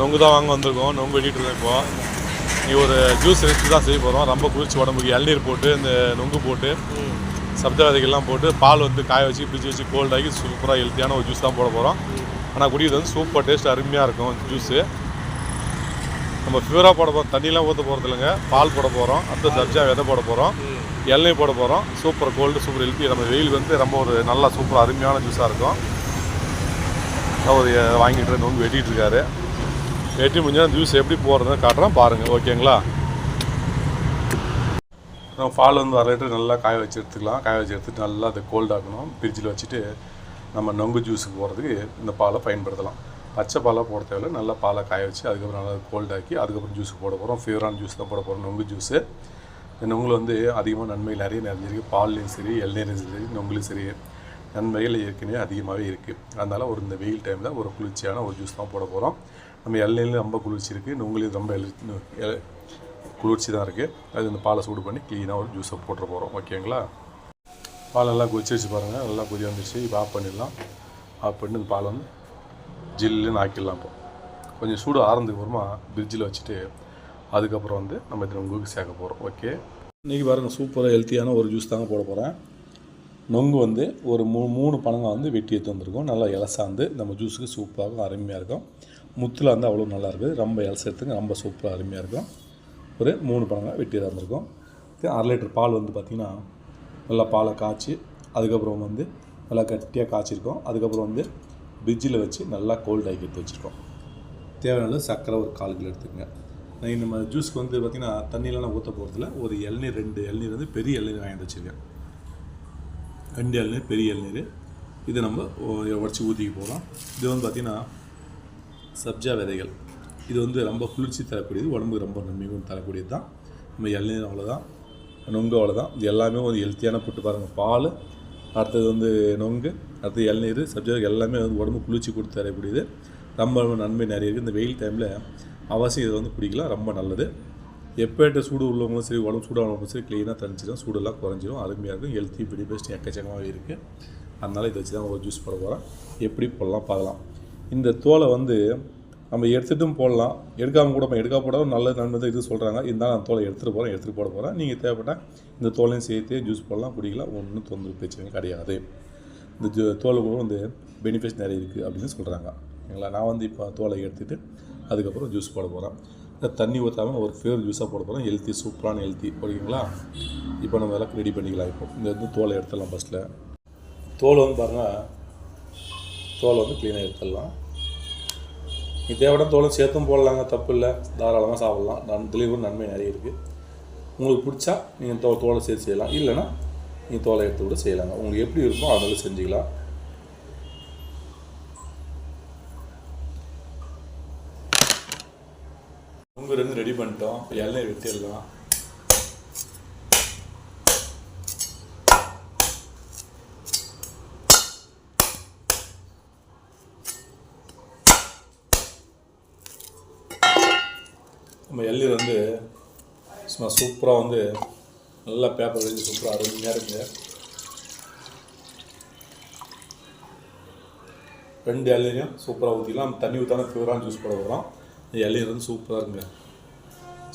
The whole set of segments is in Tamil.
நொங்கு தான் வாங்க வந்திருக்கோம். நொங்கு வெட்டிட்டு இருக்கோம் இப்போ. நீ ஒரு ஜூஸ் ரெசிபி தான் செய்ய போகிறோம் ரொம்ப குளிர்ச்சி உடம்புக்கு. இளநீர் போட்டு இந்த நொங்கு போட்டு சப்ஜா விதைகள்லாம் போட்டு பால் வந்து காய வச்சு பிடிச்சி வச்சு கோல்டாகி ஆகி சூப்பராக ஹெல்த்தியான ஒரு ஜூஸ் தான் போட போகிறோம் ஆனால் குடிக்கிறது வந்து சூப்பர் டேஸ்ட் அருமையாக இருக்கும் ஜூஸு நம்ம பியூராக போட போகிறோம் தண்ணிலாம் ஊற்ற போகிறது இல்லைங்க. பால் போட போகிறோம் அடுத்து சப்ஜா விதை போட போகிறோம் இளநீர் போட போகிறோம் சூப்பர் கோல்டு சூப்பர் ஹெல்த்தி நம்ம வெயில் வந்து ரொம்ப ஒரு நல்லா சூப்பர் அருமையான ஜூஸாக இருக்கும். அவர் வாங்கிட்டு நொங்கு வெட்டிகிட்டு இருக்காரு. வெட்டி முடிஞ்சால் ஜூஸ் எப்படி போடுறதுன்னு காட்டுறேன். பாருங்கள் ஓகேங்களா? நம்ம பால் வந்து வர லிட்டர் நல்லா காய வச்சு எடுத்துக்கலாம். காய வச்சு எடுத்துட்டு நல்லா அதை கோல்டாக்கணும் ஃப்ரிட்ஜில் வச்சுட்டு நம்ம நொங்கு ஜூஸுக்கு போகிறதுக்கு இந்த பாலை பயன்படுத்தலாம். பச்சை பாலாக போட தேவையில்ல. நல்லா பாலை காய வச்சு அதுக்கப்புறம் நல்லா கோல்டாக்கி அதுக்கப்புறம் ஜூஸ் போட போகிறோம் ஃபேவரான ஜூஸ் தான் போட போகிறோம் நொங்கு ஜூஸு இந்த நொங்கில் வந்து அதிகமாக நன்மைகள் நிறைய நிறைஞ்சிருக்கு பால்லையும் சரி இளநீரும் சரி நொங்குலையும் சரி நன்மைகள் ஏற்கனவே அதிகமாகவே இருக்குது அதனால் ஒரு இந்த வெயில் டைமில் ஒரு குளிர்ச்சியான ஒரு ஜூஸ் தான் போட போகிறோம் நம்ம இளநீர்லையும் ரொம்ப குளிர்ச்சி இருக்குது உங்களையும் ரொம்ப குளிர்ச்சி தான் இருக்குது அது இந்த பாலை சூடு பண்ணி க்ளீனாக ஒரு ஜூஸை போட்டு போகிறோம் ஓகேங்களா? பால் நல்லா கொதிச்சு வச்சு பாருங்கள் நல்லா கொதி வந்துடுச்சு இப்போ ஆஃப் பண்ணிடலாம். ஆஃப் பண்ணி இந்த பால் வந்து ஜில்லுன்னு ஆக்கிடலாம் இப்போ. கொஞ்சம் சூடு ஆறதுக்கு அப்புறமா ஃப்ரிட்ஜில் வச்சுட்டு அதுக்கப்புறம் வந்து நம்ம இதில் உங்களுக்கு சேர்க்க போகிறோம் ஓகே? இன்றைக்கி பாருங்கள் சூப்பராக ஹெல்த்தியான ஒரு ஜூஸ் தாங்க போட போகிறேன் நொங்கு வந்து ஒரு மூ மூணு பழங்க வந்து வெட்டி எடுத்து வந்திருக்கோம். நல்லா இலசாந்து நம்ம ஜூஸுக்கு சூப்பராகவும் அருமையாக இருக்கும். முத்தில் வந்து அவ்வளோ நல்லா இருக்குது ரொம்ப இலச எடுத்துங்க ரொம்ப சூப்பராக அருமையாக இருக்கும். ஒரு மூணு பழங்காய் வெட்டி வந்திருக்கோம் அரை லிட்டர் பால் வந்து பார்த்திங்கன்னா நல்லா பாலை காய்ச்சி அதுக்கப்புறம் வந்து நல்லா கட்டியாக காய்ச்சிருக்கோம். அதுக்கப்புறம் வந்து ஃப்ரிட்ஜில் வச்சு நல்லா கோல்ட் ஆக்கி எடுத்து வச்சுருக்கோம். தேவையான சர்க்கரை ஒரு கால் கிலோ எடுத்துக்கங்க. நான் நம்ம ஜூஸ்க்கு வந்து பார்த்திங்கன்னா தண்ணியெலாம் ஊற்ற போகிறதுல ஒரு இளநீர் ரெண்டு இளநீர் வந்து பெரிய இளநீர் வாங்கிட்டு வச்சுருக்கேன். ரெண்டு இளநீர் பெரிய இளநீர். இதை நம்ம உடச்சி ஊற்றிக்க போகலாம். இது வந்து பார்த்திங்கன்னா சப்ஜா விதைகள். இது வந்து ரொம்ப குளிர்ச்சி தரக்கூடியது உடம்புக்கு ரொம்ப நன்மையும் தரக்கூடியது தான். நம்ம இளநீர் அவ்வளோதான் நொங்கு அவ்வளோதான் இது எல்லாமே ஒரு ஹெல்த்தியான புட்டு பாருங்கள் பால் அடுத்தது வந்து நொங்கு அடுத்தது இளநீர் சப்ஜா எல்லாமே வந்து உடம்பு குளிர்ச்சி கொடுத்து தரக்கூடியது. ரொம்ப ரொம்ப நன்மை நிறைய இருக்குது. இந்த வெயில் டைமில் அவசியம் இதை வந்து குடிக்கலாம். ரொம்ப நல்லது. எப்பேட்ட சூடு உள்ளவங்களும் சரி உடம்பு சூடானவங்களும் சரி க்ளீனாக தனிச்சிடும் சூடெல்லாம் குறைஞ்சிரும். அருமையாக இருக்கும். ஹெல்த்தி பெடி பெஸ்ட் எக்கச்சக்கமாகவே இருக்குது அதனால் இதை வச்சு தான் ஒரு ஜூஸ் போட போகிறேன் எப்படி போடலாம் பார்க்கலாம். இந்த தோலை வந்து நம்ம எடுத்துகிட்டும் போடலாம். எடுக்காமல் கூட நம்ம எடுக்க போடாமல் நல்ல நன்மை தான் இது சொல்கிறாங்க இருந்தாலும் நான் தோலை எடுத்துகிட்டு போகிறேன் எடுத்துகிட்டு போட போகிறேன் நீங்கள் தேவைப்பட்டால் இந்த தோலையும் சேர்த்து ஜூஸ் போடலாம் குடிக்கலாம். ஒன்றும் தொந்தரவு பிரச்சனை கிடையாது. இந்த ஜூ தோலை கூட வந்து பெனிஃபிட்ஸ் நிறைய இருக்குது அப்படின்னு சொல்கிறாங்க சரிங்களா நான் வந்து இப்போ தோலை எடுத்துகிட்டு அதுக்கப்புறம் ஜூஸ் போட போகிறேன் தண்ணி ஊற்றாமல் ஒரு ஃபேவர் ஜூஸாக போட போகிறேன் ஹெல்த்தி சூப்பரான ஹெல்த்தி ஓகேங்களா இப்போ நம்ம எல்லாம் ரெடி பண்ணிக்கலாம். இப்போ இந்த வந்து தோலை எடுத்துடலாம் ஃபஸ்ட்டில் தோல் வந்து பாருங்கள் தோலை வந்து க்ளீனாக எடுத்துடலாம். நீ தேவையான தோலை சேர்த்தும் போடலாங்க தப்பு இல்லை. தாராளமாக சாப்பிட்லாம். நான் இதுலேயும் நன்மை நிறைய இருக்குது உங்களுக்கு பிடிச்சா நீங்கள் தோ தோலை சேர்த்து செய்யலாம். இல்லைன்னா நீங்கள் தோலை எடுத்து கூட செய்யலாங்க. உங்களுக்கு எப்படி இருக்குமோ அதில் செஞ்சுக்கலாம். உங்கள் ரெண்டு ரெடி பண்ணிட்டோம். எல்லாம் வெட்டிடலாம். நம்ம இளநீர் வந்து சும்மா சூப்பராக வந்து நல்லா பேப்பர் வச்சு சூப்பராக அருமையாக இருக்குது ரெண்டு இளநீரையும் சூப்பராக ஊற்றிக்கலாம் தண்ணி ஊற்றான ஃபியூரான ஜூஸ் போட போகிறோம் இந்த இளநீர் வந்து சூப்பராக இருக்குங்க.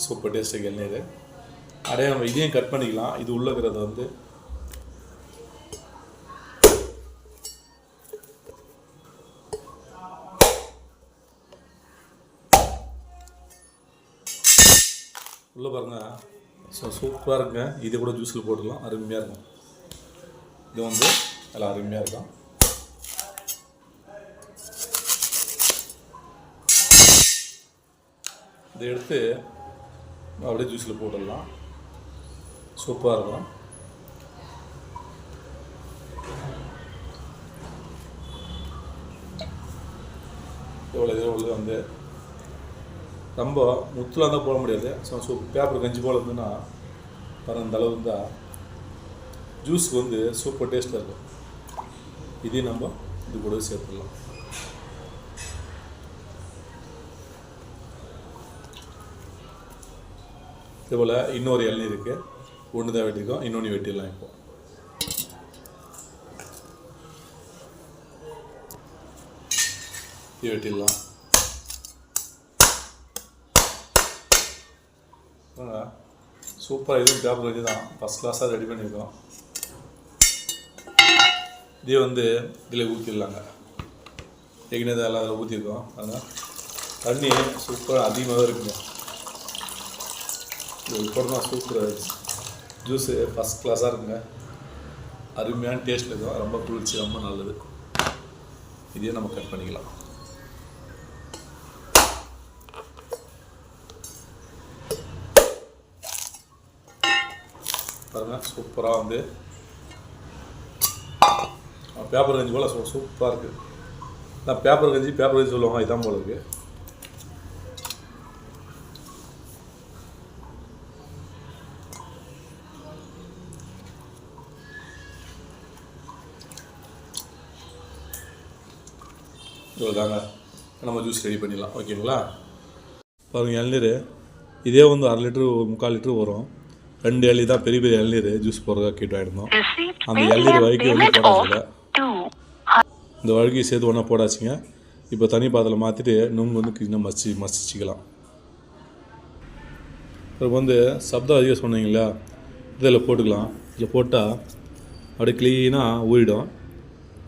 சூப்பர் டேஸ்ட்டுக்கு இளநீர் அப்படியே நம்ம இதையும் கட் பண்ணிக்கலாம். இது உள்ள வந்து ஸோ சூப்பராக இருக்குங்க. இது கூட ஜூஸில் போட்டுக்கலாம். அருமையாக இருக்கும். இது வந்து நல்லா அருமையாக இருக்கும். இதை எடுத்து அப்படியே ஜூஸில் போட்டுடலாம். சூப்பராக இருக்கும். இவ்வளோ இது வந்து ரொம்ப முத்துலாம் இருந்தால் போட முடியாது. ஸோ ஸோ பேப்பர் கஞ்சி போல் இருந்ததுன்னா பாருங்க இந்த அளவு இருந்தால் ஜூஸுக்கு வந்து சூப்பர் டேஸ்ட்டாக இருக்கும். இதையும் நம்ம இது கூட சேர்த்துடலாம். இதுபோல் இன்னொரு இளநீ இருக்குது ஒன்று தான் வெட்டியிருக்கோம் இன்னொன்று வெட்டிடலாம் இப்போ. இது வெட்டிடலாம். சூப்பராக இதுவும் பேப்பர் வச்சு தான் ஃபஸ்ட் கிளாஸாக ரெடி பண்ணியிருக்கோம். இதே வந்து இதில் ஊற்றிடலாங்க ஏற்கனவே எல்லாம் அதில் ஊற்றிருக்கோம் அதனால் தண்ணி சூப்பராக அதிகமாகவே இருக்குங்க. இது போட்டோம்னா சூப்பராக ஜூஸு ஃபஸ்ட் கிளாஸாக இருக்குங்க. அருமையான டேஸ்ட் இருக்கும். ரொம்ப குளிர்ச்சி ரொம்ப நல்லது. இதையே நம்ம கட் பண்ணிக்கலாம். பாருங்கள் சூப்பராக வந்து. பேப்பர் கஞ்சி போல் சூ சூப்பராக இருக்குது நான் பேப்பர் கஞ்சி பேப்பர் கஞ்சி சொல்லுவாங்க இதான் போல இருக்குது இவ்வளோதாங்க நம்ம ஜூஸ் ரெடி பண்ணிடலாம். ஓகேங்களா பாருங்கள் இளநீர். இதே வந்து அரை லிட்ரு முக்கால் லிட்ரு வரும். ரெண்டு இளநீ தான் பெரிய பெரிய இளநீர் ஜூஸ் போடுறதா கேட்டு ஆகிருந்தோம் அந்த இளநீர் வரைக்கும் வந்து போடாச்சுல இந்த வழுக்கி சேர்த்து ஒன்றா போடாச்சுங்க இப்போ தனி பாத்திரம் மாற்றிட்டு நுங்கு வந்து கிண்ணம் மசி மசிச்சிக்கலாம். இப்போ வந்து சப்தம் அதிகம் சொன்னீங்களா இதில் போட்டுக்கலாம். இதில் போட்டால் அப்படியே க்ளீனாக ஊறிடும்.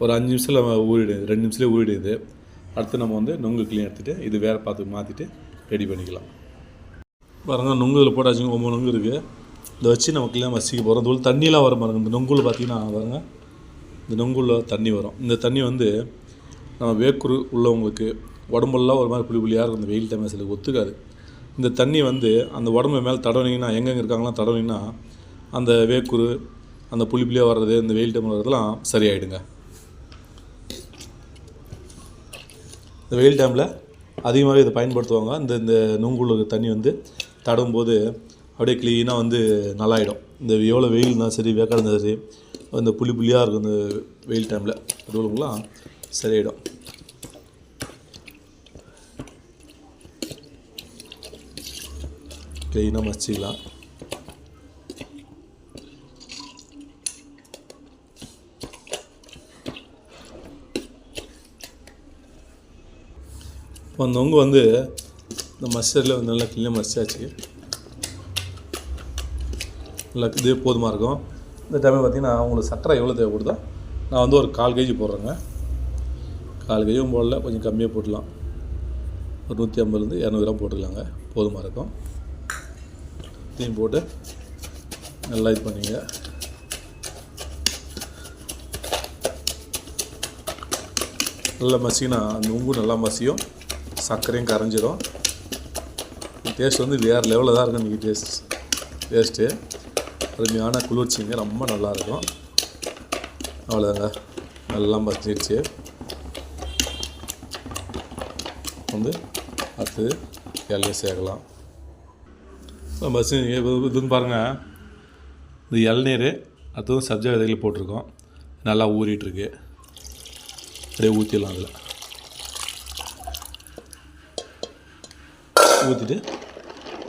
ஒரு அஞ்சு நிமிஷத்தில் ஊறிடுது ரெண்டு நிமிஷத்துலேயே ஊறிடுது. அடுத்து நம்ம வந்து நுங்கு க்ளீன் எடுத்துகிட்டு இது வேறு பார்த்து மாற்றிட்டு ரெடி பண்ணிக்கலாம். பாருங்க நுங்கு இதில் போட்டாச்சுங்க ஒம்பது நுங்கு இருக்குது இதை வச்சு நம்ம க்ளீனாக மசிக்க போகிறோம் தூள் தண்ணியெலாம் வர பாருங்க. இந்த நுங்குல பார்த்தீங்கன்னா பாருங்க. இந்த நுங்குல தண்ணி வரும். இந்த தண்ணி வந்து நம்ம வேக்குரு உள்ளவங்களுக்கு உடம்புலாம் ஒரு மாதிரி புளி புளியாக இருக்கும். இந்த வெயில் டைம் சிலருக்கு ஒத்துக்காது. இந்த தண்ணி வந்து அந்த உடம்பு மேலே தடவினீங்கன்னா எங்கெங்கே இருக்காங்களாம் தடவினீங்கன்னா அந்த வேக்குரு அந்த புளி புளியாக வர்றது இந்த வெயில் டைமில் வர்றதெல்லாம் சரியாயிடுங்க. இந்த வெயில் டைமில் அதிகமாகவே இதை பயன்படுத்துவாங்க. இந்த இந்த நுங்குள்ள தண்ணி வந்து தடவும் போது அப்படியே க்ளீனாக வந்து நல்லாயிடும். இந்த எவ்வளோ வெயில் இருந்தாலும் சரி வேக்காடு இருந்தாலும் சரி இந்த புளி புளியாக இருக்கும் இந்த வெயில் டைமில் அதுவெல்லாம் சரியாயிடும். க்ளீனாக மசிக்கலாம் இப்போ அந்த வந்து இந்த மஸ்டரில் வந்து நல்லா க்ளீனாக மசிச்சாச்சு. இல்லை இதே போதுமாக இருக்கும். இந்த டைமில் பார்த்தீங்கன்னா உங்களுக்கு சக்கரை எவ்வளோ தேவைப்படுதோ நான் வந்து ஒரு கால் கேஜி போடுறேங்க. கால் கேஜியும் போடல கொஞ்சம் கம்மியாக போடலாம் ஒரு நூற்றி ஐம்பதுலேருந்து இரநூறு கிராம் போட்டுக்கலாங்க. போதுமாக இருக்கும். இதையும் போட்டு நல்லா இது பண்ணிங்க. நல்லா மசினா அந்த உங்கு நல்லா மசியும். சர்க்கரையும் கரைஞ்சிடும் டேஸ்ட் வந்து வேறு லெவலில் தான் இருக்கும் இன்றைக்கி டேஸ்ட் டேஸ்ட்டு அருமையான குளிர்ச்சிங்க. ரொம்ப நல்லாயிருக்கும் அவ்வளோதாங்க நல்லா பசிச்சிருச்சு. வந்து அடுத்து இலையை சேர்க்கலாம். பசி இதுன்னு பாருங்கள் இந்த இளநீர் அடுத்தது சப்ஜா விதைகள் போட்டிருக்கோம். நல்லா ஊறிட்டுருக்கு. அப்படியே ஊற்றிடலாம் அதில். ஊற்றிட்டு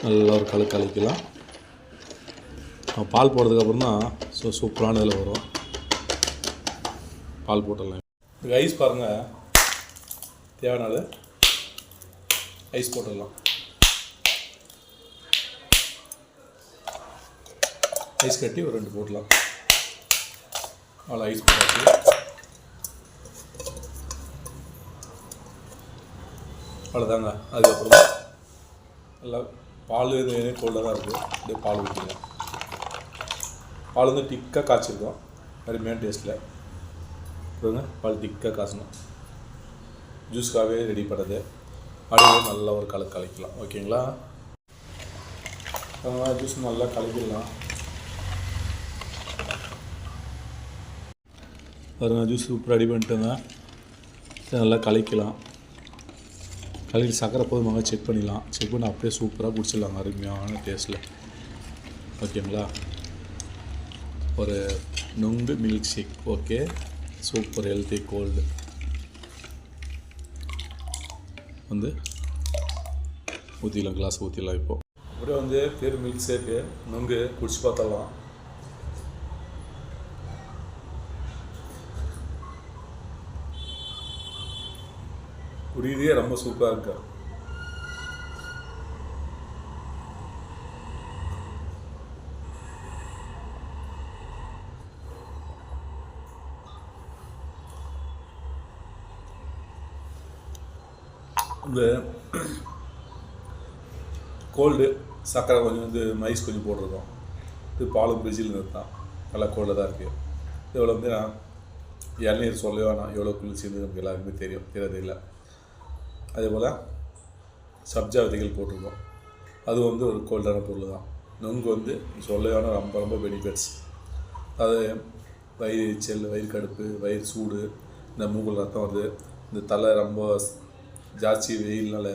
நல்லா ஒரு கலக்கு கலக்கலாம் நம்ம பால் போடுறதுக்கப்புறம் தான் ஸோ சூப்பரான இதில் வரும். பால் போட்டுடலாம். இதுக்கு ஐஸ் பாருங்கள் தேவையானது ஐஸ் போட்டுடலாம். ஐஸ் கட்டி ஒரு ரெண்டு போடலாம் அவ்வளோ ஐஸ் போட்டாச்சு. அவ்வளோதாங்க அதுக்கப்புறம் நல்லா பால் இது கோல்டாக தான் இருக்குது அப்படியே பால் ஊற்றிக்கலாம் பால் வந்து திக்காக காய்ச்சிருக்கோம். அருமையான டேஸ்ட்டில் பாருங்க பால் திக்காக காய்ச்சணும். ஜூஸ்க்காகவே ரெடி பண்ணுறது அப்படியே நல்லா ஒரு கலக்கு கலக்கலாம். ஓகேங்களா ஜூஸ் நல்லா கலக்கிடலாம். பாருங்க ஜூஸ் சூப்பராக ரெடி பண்ணிட்டோங்க நல்லா கலக்கலாம். கலக்கி சக்கரை போதுமாக செக் பண்ணிடலாம். செக் பண்ணி அப்படியே சூப்பராக குடிச்சிடலாங்க அருமையான டேஸ்ட்டில் ஓகேங்களா ஒரு நொங்கு milk shake okay super healthy cold வந்து ஊற்றிடலாம் கிளாஸ் ஊற்றிடலாம் இப்போது அப்படியே வந்து பேர் மில்க் ஷேக்கு நொங்கு குடிச்சு பார்த்தலாம் குடியதே ரொம்ப சூப்பராக இருக்கு. இந்த கோல்டு சர்க்கரை கொஞ்சம் வந்து மைஸ் கொஞ்சம் போட்டிருக்கோம். இது பாலும் ஃப்ரிட்ஜில் நிறுத்தான் நல்லா கோல்டாக தான் இருக்குது இதில் வந்து நான் இளநீர் சொல்லவே வேணாம் எவ்வளோ குளிர்ச்சின்னு நமக்கு எல்லாருக்குமே தெரியும். தெரியாது இல்லை. அதே போல் சப்ஜா விதைகள் போட்டிருக்கோம். அது வந்து ஒரு கோல்டான பொருள் தான். நுங்கு வந்து சொல்லவே ரொம்ப ரொம்ப பெனிஃபிட்ஸ் அது வயிறு செல் வயிறு கடுப்பு வயிறு சூடு இந்த மூக்கில் ரத்தம் வருது. இந்த தலை ரொம்ப ஜாஸ்தி வெயில்னால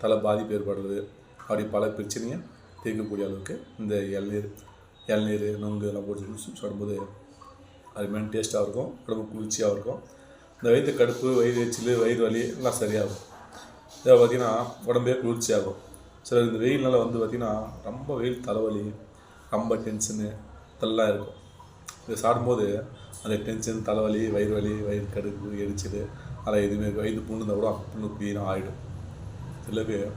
தலை பாதிப்பு ஏற்படுறது. அப்படி பல பிரச்சனையை தீர்க்கக்கூடிய அளவுக்கு இந்த இளநீர் இளநீர் நொங்கு எல்லாம் போட்டு ஜூஸ் சாப்பிடும்போது அது மென் டேஸ்ட்டாக இருக்கும் உடம்பு குளிர்ச்சியாக இருக்கும். இந்த வயிற்று கடுப்பு வயிறு எச்சில் வயிறு வலி எல்லாம் சரியாகும். இதை பார்த்திங்கன்னா உடம்பே குளிர்ச்சியாகும். சில இந்த வெயில்னால வந்து பார்த்திங்கன்னா ரொம்ப வெயில் தலைவலி ரொம்ப டென்ஷனு இதெல்லாம் இருக்கும். இதை சாப்பிடும்போது அந்த டென்ஷன் தலைவலி வயிறு வலி வயிறு கடுப்பு எரிச்சல் அதில் எதுவுமே இது புண்ணு இருந்தால் கூட புண்ணு க்ளீனாக ஆகிடும் சிலருக்கு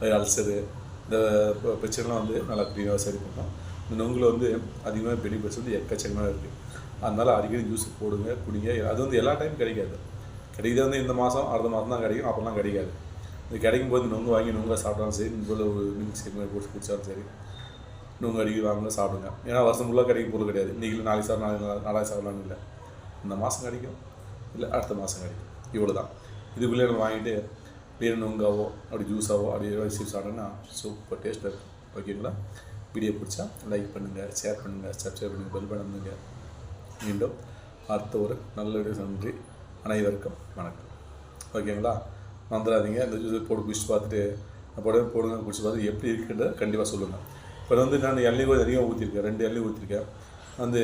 அல்சரு இந்த பிரச்சனைலாம் வந்து நல்லா க்ளீனாக சரி பண்ணலாம். இந்த நொங்கில் வந்து அதிகமாக பெனிஃபிட்ஸ் வந்து எக்கச்சக்கமாக இருக்குது அதனால் அடிக்கடி ஜூஸ் போடுங்க குடிங்க. அது வந்து எல்லா டைம் கிடைக்காது. கிடைக்கிறது வந்து இந்த மாதம் அடுத்த மாதம் தான் கிடைக்கும். அப்போல்லாம் கிடைக்காது. இது கிடைக்கும் போது நொங்கு வாங்கி நொங்கா சாப்பிட்டாலும் சரி இந்த ஒரு மில்க் ஷேக் மாதிரி போட்டு குடிச்சாலும் சரி நொங்கு அடிக்கடி வாங்க சாப்பிடுங்க. ஏன்னா வருஷம் ஃபுல்லாக கிடைக்கும் பொருள் கிடையாது. இன்றைக்கி நாளைக்கு சார் நாளைக்கு நாளை- நாளைக்கு சாப்பிடலாம்னு இல்லை. இந்த மாதம் கிடைக்கும். இல்லை அடுத்த மாதம் கிடைக்கும். இவ்வளோ தான் இதுக்குள்ளே நம்ம வாங்கிட்டு வேறு நுங்காவோ அப்படி ஜூஸாவோ அப்படி வச்சு சாப்பிட்டோன்னா சூப்பர் டேஸ்ட்டாக இருக்கும். ஓகேங்களா வீடியோ பிடிச்சா லைக் பண்ணுங்கள் ஷேர் பண்ணுங்கள் சப்ஸ்கிரைப் பண்ணுங்கள் பெல் பண்ணுங்க மீண்டும் அடுத்த ஒரு நல்ல வீடியோ நன்றி அனைவருக்கும் வணக்கம். ஓகேங்களா மறந்துடாதீங்க. இந்த ஜூஸ் போட்டு குடிச்சு பார்த்துட்டு போடுங்க போடுங்க குடிச்சு பார்த்து எப்படி இருக்குன்றத கண்டிப்பாக சொல்லுங்கள் இப்போ வந்து நான் எள்ளி கொஞ்சம் அதிகமாக ஊற்றிருக்கேன் ரெண்டு எள்ளி ஊற்றிருக்கேன் வந்து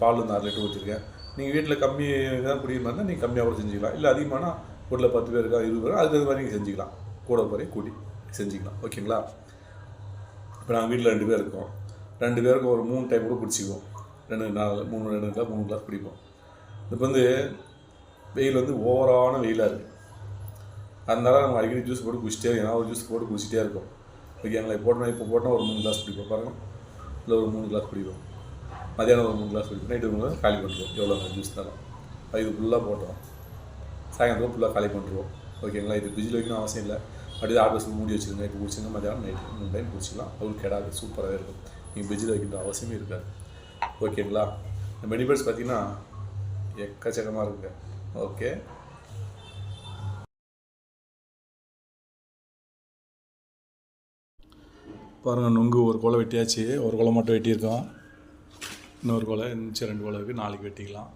பால் வந்து அரை லிட்டர் ஊற்றிருக்கேன் நீங்கள் வீட்டில் கம்மி தான் குடிக்கிற மாதிரி இருந்தால் நீங்கள் கம்மியாக கூட செஞ்சுக்கலாம். இல்லை அதிகமான வீட்டில் பத்து பேர் இருக்கா இருபது பேர் அதுக்கு மாதிரி நீங்கள் செஞ்சுக்கலாம். கூட போய் கூட்டி செஞ்சுக்கலாம். ஓகேங்களா? இப்போ நாங்கள் வீட்டில் ரெண்டு பேர் இருக்கோம். ரெண்டு பேருக்கும் ஒரு மூணு டைம் கூட குடிச்சிக்குவோம் ரெண்டு நாலு மூணு ரெண்டு கிளாஸ் மூணு கிளாஸ் குடிப்போம் இப்போ வந்து வெயில் வந்து ஓவரான வெயிலாக இருக்குது அதனால நம்ம அடிக்கடி ஜூஸ் போட்டு குடிச்சிட்டே ஏன்னா ஒரு ஜூஸ் போட்டு குடிச்சிட்டே இருக்கோம். ஓகேங்களா? இப்போ போட்டோம்னா இப்போ போட்டோம்னா ஒரு மூணு கிளாஸ் குடிப்போம் பாருங்க. இல்லை ஒரு மூணு கிளாஸ் குடிப்போம் மதியானம் ஒரு மூணு கிளாஸ் குடிப்போம் நைட்டு மூணு கிளாஸ் காலி பண்ணுறோம் எவ்வளோ ஜூஸ் தரோம் இது ஃபுல்லாக போட்டோம். சாயந்தரம் ஃபுல்லாக காலி பண்ணுறோம் ஓகேங்களா இது ஃப்ரிட்ஜில் வைக்கணும் அவசியம் இல்லை. அப்படியே ஆர்டர்ஸ் மூடி வச்சுருங்க. இப்போ குடிச்சிங்க மதியானம் நைட் மூணு டைம் குடிச்சிக்கலாம் அவங்களுக்கு கெடாது. சூப்பராகவே இருக்கும். நீங்கள் ஃப்ரிட்ஜில் வைக்கின்ற அவசியமே இருக்காது. ஓகேங்களா இந்த பெனிஃபிட்ஸ் பார்த்தீங்கன்னா எக்கச்சக்கமாக இருக்குங்க ஓகே பாருங்கள் நுங்கு ஒரு குலை வெட்டியாச்சு. ஒரு குலை மட்டும் வெட்டியிருக்கோம். இன்னொரு குலை இருந்துச்சு ரெண்டு குலை இருக்குது நாளைக்கு வெட்டிக்கலாம்.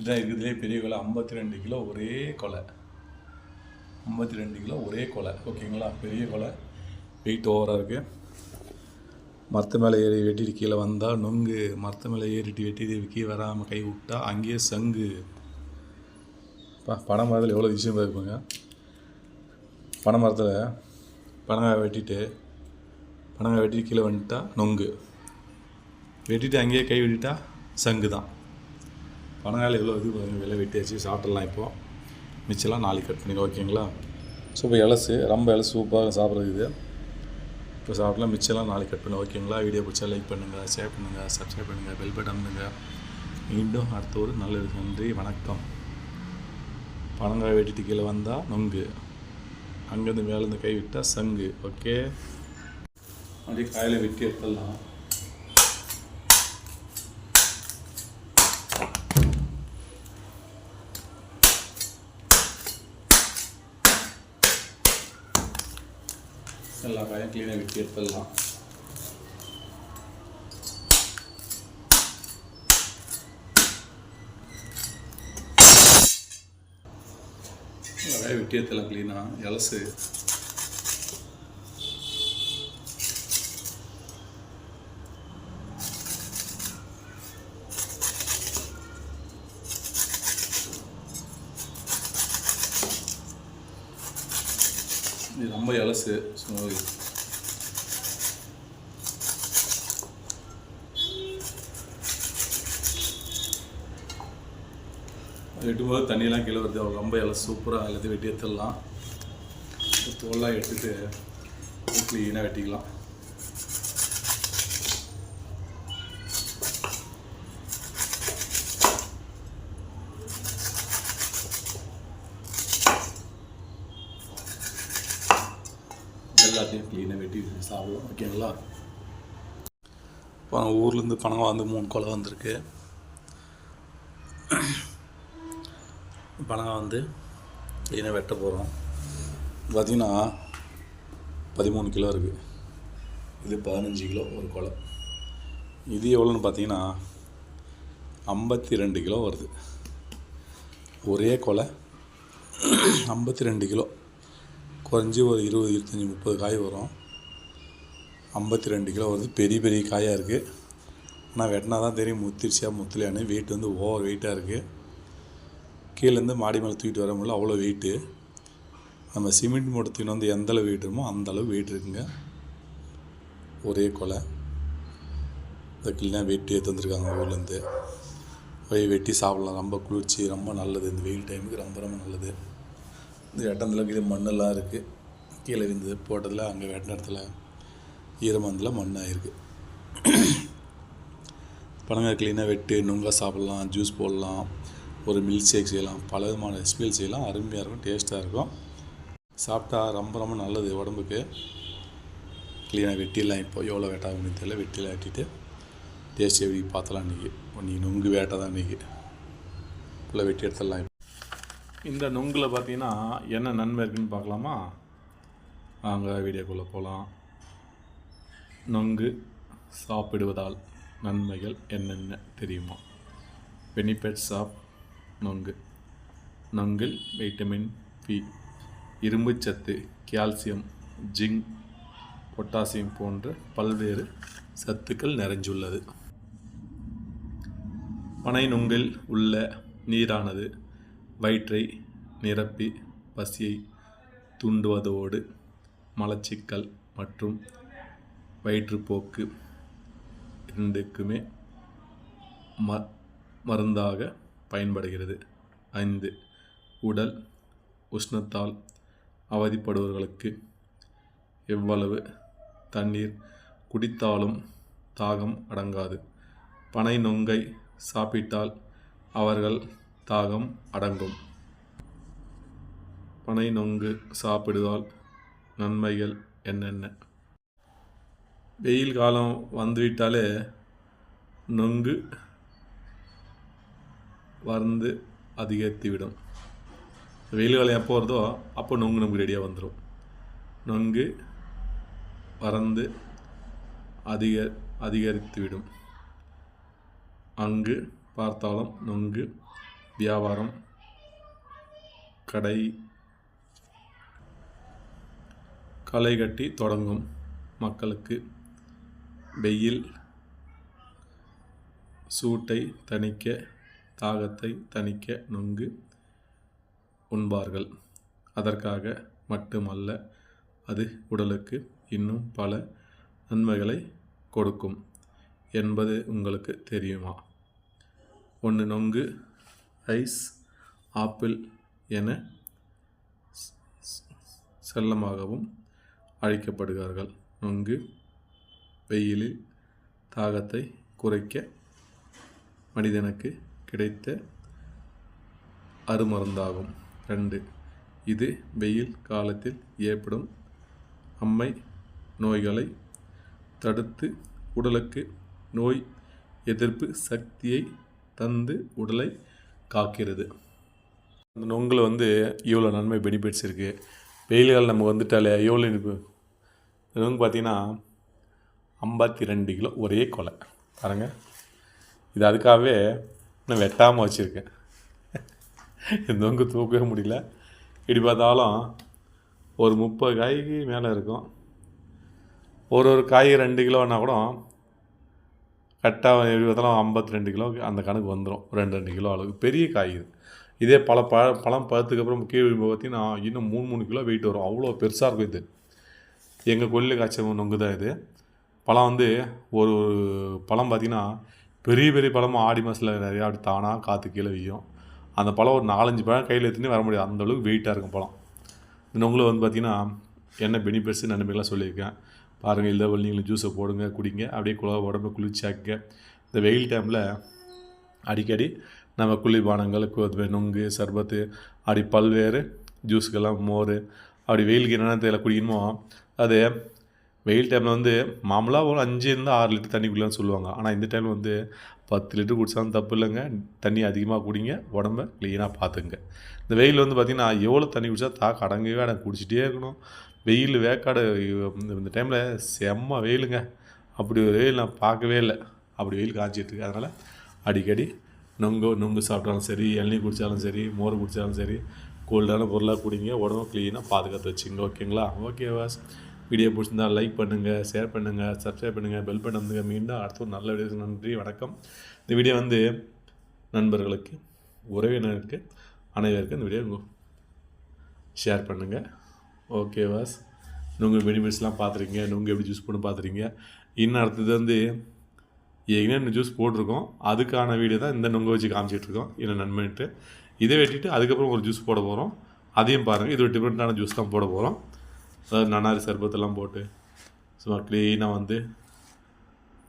இதான் இருக்கிறதுலே பெரிய குலை ஐம்பத்தி ரெண்டு கிலோ ஒரே கொலை. ஐம்பத்தி ரெண்டு கிலோ ஒரே கொலை ஓகேங்களா? பெரிய கொலை. வெயிட் ஓவராக இருக்குது மரத்து மேலே ஏறி வெட்டிட்டு கீழே வந்தால் நொங்கு. மரத்து மேலே ஏறிட்டு வெட்டிட்டு கீழே வராமல் கை விட்டா அங்கேயே சங்கு. பா பனை மரத்தில் எவ்வளோ விஷயம் இருக்குங்க பனை மரத்தில் பனங்காய் வெட்டிட்டு பனங்காய் வெட்டிட்டு கீழே வந்துட்டால் நொங்கு. வெட்டிட்டு அங்கேயே கை வெட்டிட்டா சங்கு தான். பனங்காயில் எவ்வளோ இது பாருங்க, விலை வெட்டியாச்சு. சாப்பிட்றலாம் இப்போது மிச்சம்லாம் நாளைக்கு கட் பண்ணிக்கலாம் ஓகேங்களா? ஸோ இப்போ இலசு ரொம்ப இலசு சூப்பாக சாப்பிட்றது இது. இப்போ சாப்பிட்லாம் மிச்சம்லாம் நாளைக்கு கட் பண்ண ஓகேங்களா? வீடியோ பிடிச்சா லைக் பண்ணுங்கள் ஷேர் பண்ணுங்கள் சப்ஸ்கிரைப் பண்ணுங்கள் பெல் பட்டன் பண்ணுங்கள் மீண்டும் அடுத்த ஒரு நல்ல நன்றி வணக்கம். பனங்காய் வெட்டிட்டு கீழே வந்தால் நொங்கு. அங்கேருந்து மேலேருந்து கை விட்டால் சங்கு ஓகே? அப்படியே காயில் வெட்டி எடுத்துடலாம். எல்லா காயும் க்ளீனாக வெட்டி எடுத்துடலாம். எல்லா காயும் வெட்டி எடுத்துடலாம் க்ளீனாக இலசு. இது ரொம்ப இலசு. ஸோ வெட்டும்போது தண்ணியெல்லாம் கீழே வருது. அவங்க ரொம்ப எல்லாம் சூப்பராக எல்லாத்தையும் வெட்டி எடுத்துடலாம். தோல்லாம் எடுத்துகிட்டு க்ளீனாக வெட்டிக்கலாம் எல்லாத்தையும் க்ளீனாக வெட்டி சாப்பிடலாம் ஓகேங்களா இப்போ ஊர்லேருந்து பணம் வந்து மூணு கொலை வந்திருக்கு. பணம் வந்து க்ளீனாக வெட்ட போகிறோம் பார்த்திங்கன்னா பதிமூணு கிலோ இருக்குது இது பதினஞ்சு கிலோ ஒரு கொலை. இது எவ்வளோன்னு பார்த்தீங்கன்னா ஐம்பத்தி ரெண்டு கிலோ வருது. ஒரே கொலை. ஐம்பத்தி ரெண்டு கிலோ. குறைஞ்சி ஒரு இருபது இருபத்தஞ்சி முப்பது காய் வரும். ஐம்பத்தி ரெண்டு கிலோ வருது. பெரிய பெரிய காயாக இருக்குது ஆனால் வெட்டினா தான் தெரியும். முத்திருச்சியா முத்தலையான்னு. வெயிட் வந்து ஓவர் வெயிட்டாக இருக்குது கீழேருந்து மாடி மேலே தூக்கிட்டு வர முடியல. அவ்வளோ வெயிட்டு நம்ம சிமெண்ட் மூட்டை தூக்கிட்டு வந்து எந்தளவு வெயிட் இருக்குமோ அந்தளவு வெயிட் இருக்குங்க. ஒரே கொலை. இந்த கிளீனாக வெட்டி எடுத்து வந்திருக்காங்க ஊர்லேருந்து போய் வெட்டி சாப்பிட்லாம். ரொம்ப குளிர்ச்சி ரொம்ப நல்லது. இந்த வெயில் டைமுக்கு ரொம்ப ரொம்ப நல்லது. இந்த இடத்துல இது மண்ணெல்லாம் இருக்குது கீழே இருந்தது போட்டதில் அங்கே வெட்டின இடத்துல ஈரமந்தில் மண்ணாயிருக்கு. ஆயிருக்கு க்ளீனாக வெட்டு நுங்காக சாப்பிட்லாம் ஜூஸ் போடலாம் ஒரு மில்க் ஷேக் செய்யலாம் பல விதமான ரெசிபிகள் செய்யலாம். அருமையாக இருக்கும் டேஸ்ட்டாக இருக்கும். சாப்பிட்டா ரொம்ப ரொம்ப நல்லது உடம்புக்கு. க்ளீனாக வெட்டிடலாம் இப்போ. எவ்வளோ வெட்டாகும்னு தெரியல. வெட்டியில் வெட்டிட்டு டேஸ்ட் எப்படி பார்த்தலாம் இன்றைக்கி இன்றைக்கி நுங்கு வேட்டை தான் இன்றைக்கி ஃபுல்லாக வெட்டி எடுத்துடலாம் இப்போ. இந்த நுங்கில் பார்த்தீங்கன்னா என்ன நன்மை இருக்குன்னு பார்க்கலாமா? அங்கே வீடியோக்குள்ளே போகலாம் நொங்கு சாப்பிடுவதால் நன்மைகள் என்னென்ன தெரியுமா? பெனிஃபிட்ஸ் ஆஃப் நொங்கு. நொங்கில் வைட்டமின் பி இரும்புச்சத்து கால்சியம் ஜிங்க் பொட்டாசியம் போன்ற பல்வேறு சத்துக்கள் நிறைஞ்சுள்ளது. பனை நொங்கில் உள்ள நீரானது வயிற்றை நிரப்பி பசியை தூண்டுவதோடு மலச்சிக்கல் மற்றும் வயிற்றுப்போக்கு இரண்டுக்குமே ம மருந்தாக பயன்படுகிறது. ஐந்து உடல் உஷ்ணத்தால் அவதிப்படுபவர்களுக்கு எவ்வளவு தண்ணீர் குடித்தாலும் தாகம் அடங்காது. பனை நொங்கை சாப்பிட்டால் அவர்கள் தாகம் அடங்கும். பனை நொங்கு சாப்பிடுவதால் நன்மைகள் என்னென்ன? வெயில் காலம் வந்துவிட்டாலே நொங்கு வறந்து அதிகரித்துவிடும். வெயில் காலம் எப்போ வருதோ அப்போ நொங்கு நமக்கு ரெடியாக வந்துடும் நொங்கு வறந்து அதிக அதிகரித்துவிடும். அங்கு பார்த்தாலும் நொங்கு வியாபாரம் கடை களை கட்டி தொடங்கும் மக்களுக்கு வெயில் சூட்டை தணிக்க தாகத்தை தணிக்க நொங்கு உண்பார்கள் அதற்காக மட்டுமல்ல அது உடலுக்கு இன்னும் பல நன்மைகளை கொடுக்கும் என்பது உங்களுக்கு தெரியுமா ஒன்று நொங்கு ஐஸ் ஆப்பிள் என செல்லமாகவும் அழைக்கப்படுகிறார்கள் நொங்கு வெயிலில் தாகத்தை குறைக்க மனிதனுக்கு கிடைத்த அருமருந்தாகும். ரெண்டு இது வெயில் காலத்தில் ஏற்படும் அம்மை நோய்களை தடுத்து உடலுக்கு நோய் எதிர்ப்பு சக்தியை தந்து உடலை காக்கிறது. அந்த நொங்கில் வந்து இவ்வளோ நன்மை பெனிஃபிட்ஸ் இருக்குது வெயில் காலம் நம்ம வந்துட்டாலே எவ்வளோ நொங்கு பார்த்தீங்கன்னா ஐம்பத்தி ரெண்டு கிலோ ஒரே கொலை. பாருங்க. இது அதுக்காகவே இன்னும் வெட்டாமல் வச்சுருக்கேன் இந்த நொங்கு தூக்கவே முடியல. இப்படி பார்த்தாலும் ஒரு முப்பது காய்க்கு மேலே இருக்கும். ஒரு ஒரு காய் ரெண்டு கிலோன்னா கூட கரெக்டாக எப்படி பார்த்தாலும் ஐம்பத்தி ரெண்டு கிலோ அந்த கணக்கு வந்துடும் ரெண்டு ரெண்டு கிலோ அளவுக்கு. பெரிய காய் இது. இதே பல பழ பழம் பழத்துக்கப்புறம் கீழே விழும்போது பார்த்தீங்கன்னா இன்னும் மூணு மூணு கிலோ வெயிட் வரும். அவ்வளோ பெருசாக இருக்கும் இது. எங்கள் கொல்லில் காய்ச்சல் நொங்கு தான் இது. பழம் வந்து ஒரு ஒரு பழம் பார்த்திங்கன்னா பெரிய பெரிய பழமாக ஆடி மாதத்தில் நிறையா அப்படி தானாக காற்று கீழே வீயும். அந்த பழம் ஒரு நாலஞ்சு பழம் கையில் எடுத்துன்னு வர முடியாது. அந்தளவுக்கு வெயிட்டாக இருக்கும் பழம். இந்த நொங்கில் வந்து பார்த்திங்கன்னா என்ன பெனிஃபிட்ஸ் நன்மைகள்லாம் சொல்லியிருக்கேன். பாருங்கள் இல்லை நீங்களும் ஜூஸை போடுங்க குடிங்க அப்படியே குழ உடம்பு குளிர்ச்சியாக்குங்க இந்த வெயில் டைமில் அடிக்கடி நம்ம குளிர்பானங்கள் கு- நுங்கு சர்பத்து அப்படி பல்வேறு ஜூஸுக்கெல்லாம் மோர் அப்படி வெயிலுக்கு என்னென்ன தேவை குடிக்கணுமோ அது வெயில் டைமில் வந்து மாமூலாக ஒரு அஞ்சுலேருந்து ஆறு லிட்டர் தண்ணி குடிக்கலாம்னு சொல்லுவாங்க. ஆனால் இந்த டைமில் வந்து பத்து லிட்டர் குடித்தாலும் தப்பு இல்லைங்க. தண்ணி அதிகமாக குடிங்க உடம்ப க்ளீனாக பார்த்துங்க இந்த வெயில் வந்து பார்த்திங்கன்னா எவ்வளோ தண்ணி குடித்தா தாக்கு அடங்கவே அடங்க குடிச்சிட்டே இருக்கணும். வெயில் வேக்காடு இந்த- இந்த டைமில் செம்ம வெயிலுங்க. அப்படி ஒரு வெயில் நான் பார்க்கவே இல்லை. அப்படி வெயில் காய்ச்சிட்டு அதனால் அடிக்கடி நொங்கு நொங்கு சாப்பிட்டாலும் சரி இளநீர் குடித்தாலும் சரி மோர் குடித்தாலும் சரி கோல்டான பொருளாக குடிங்க உடம்பு க்ளீனாக பாதுகாத்து வச்சுங்க ஓகேங்களா ஓகே வாஸ் வீடியோ பிடிச்சிருந்தா லைக் பண்ணுங்கள் ஷேர் பண்ணுங்கள் சப்ஸ்கிரைப் பண்ணுங்கள் பெல் பட்டன் வந்துங்க மீண்டும் அடுத்த ஒரு நல்ல வீடியோ நன்றி வணக்கம். இந்த வீடியோ வந்து நண்பர்களுக்கு உறவினருக்கு அனைவருக்கும் இந்த வீடியோ ஷேர் பண்ணுங்கள் ஓகே வாஸ் நுங்கு பெனிஃபிட்ஸ்லாம் பார்த்துருக்கீங்க. நுங்கு எப்படி ஜூஸ் பண்ணி பார்த்துருங்க இன்னும் அடுத்தது வந்து ஏற்கனவே ஜூஸ் போட்டிருக்கோம் அதுக்கான வீடியோ தான் இந்த நுங்கை வச்சு காமிச்சிட்ருக்கோம் என்ன நன்மைன்ட்டு. இதை வெட்டிட்டு அதுக்கப்புறம் ஒரு ஜூஸ் போட போகிறோம் அதையும் பாருங்கள் இது ஒரு டிஃப்ரெண்ட்டான ஜூஸ் தான் போட போகிறோம் அதாவது நன்னாரி சர்பத்தெல்லாம் போட்டு சும்மா க்ளீனாக வந்து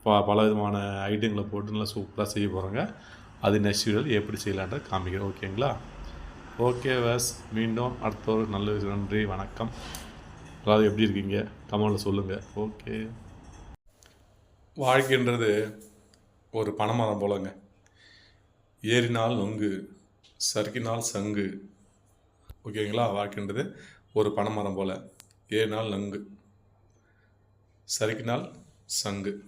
ப பல விதமான ஐட்டங்களை போட்டு நல்லா சூப்பராக செய்ய போகிறோங்க அது நெக்ஸ்ட் வீடியோவில் எப்படி செய்யலான்ற காமிக்கிறேன். ஓகேங்களா ஓகே வேஸ் மீண்டும் அடுத்த ஒரு நல்ல நன்றி வணக்கம். அதாவது எப்படி இருக்கீங்க? கமெண்டில் சொல்லுங்கள் ஓகே வாழ்க்கைன்றது ஒரு பனைமரம் போலங்க. ஏறினால் நொங்கு சறுக்கினால் சங்கு. ஓகேங்களா வாழ்க்கைன்றது ஒரு பனைமரம் போல். ஏறினால் நங்கு. சறுக்கினால் சங்கு.